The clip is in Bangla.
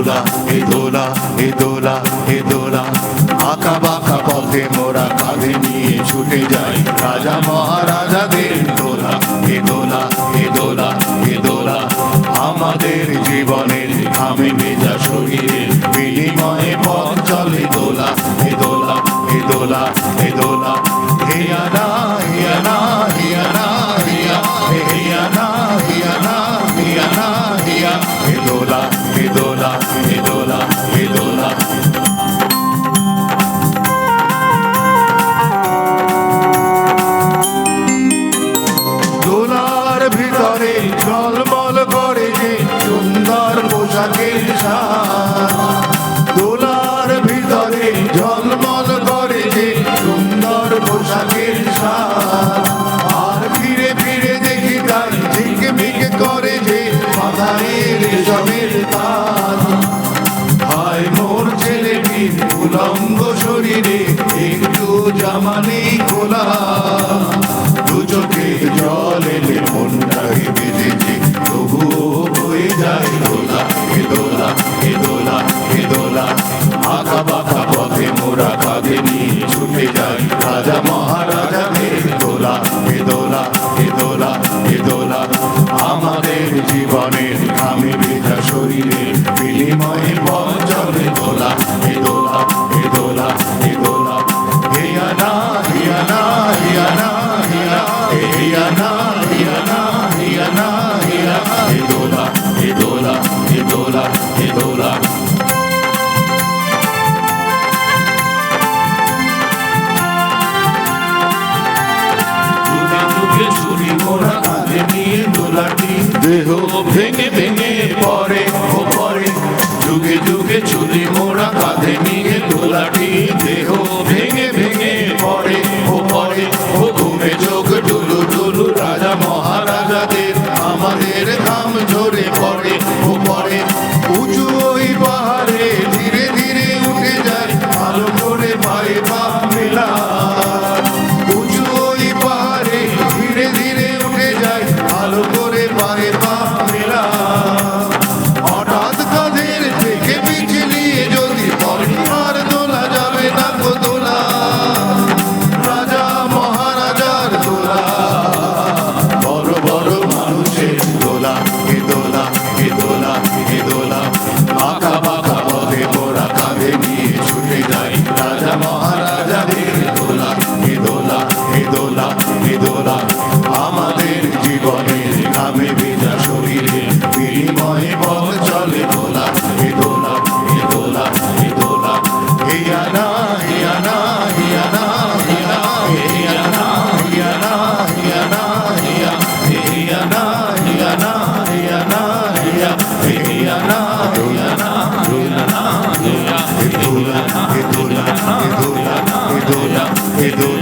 দোলা এ দোলা এ দোলা এ দোলা আঁকা বাঁকা পথে মোরা কাঁধে নিয়ে ছুটে যাই। রাজা মহারাজাদের দোলা এ দোলা এ দোলা এ দোলা আমাদের জীবনের ঘামে ভেজা শরীরে বিনিময়ে পথ চলে দোলা এ দোলা এ দোলা এ দোলা হিয়া না হিয়া না হিয়া না হিয়া হিয়া না হিয়া না হিয়া না হিয়া হে দোলা ঝলমল করে যে সুন্দর পোশাকের সাজ। দোলার ভিতরে ঝলমল করে যে সুন্দর পোশাকের সাজ। আর ফিরে ফিরে দেখি তাই ঝিকমিক করে যে মাথায় রেশমের তাজ। হায় মোর ছেলেটির উলঙ্গ শরীরে একটু জামানি খোলা। দু চোখে জল রাজা মহারাজাদের দোলা হে দোলা হে দোলা হে দোলা আমাদের জীবনের ঘামে ভেজা শরীরে বিনিময়ে পথ চলে দোলা হে দোলা হে দোলা হে দোলা হিয়া না হিয়া না হিয়া না হিয়া হে হিয়া না হিয়া না হিয়া না হিয়া হে দোলা হে দোলা হে দোলা হে দোলা দেহ ভেঙে ভেঙে পড়ে, ও পরে যুগে যুগে চুলি মোড়া কাঁধে নিয়ে দোলাটি দেহ ভেঙে ভেঙে পড়ে, ও পরে ও ঘুমে চোখ ডুলু ডুলু রাজা মহারাজাদের, আমাদের ঘাম ঝরে পড়ে, ও পড়ে। উঁচু ওই পাহাড়ে দোলা এ দোলা এ দোলা এ দোলা আঁকা বাঁকা পথে মোরা কাঁধে নিয়ে ছুটে যাই। রাজা হিয়া হে দোলা হে দোলা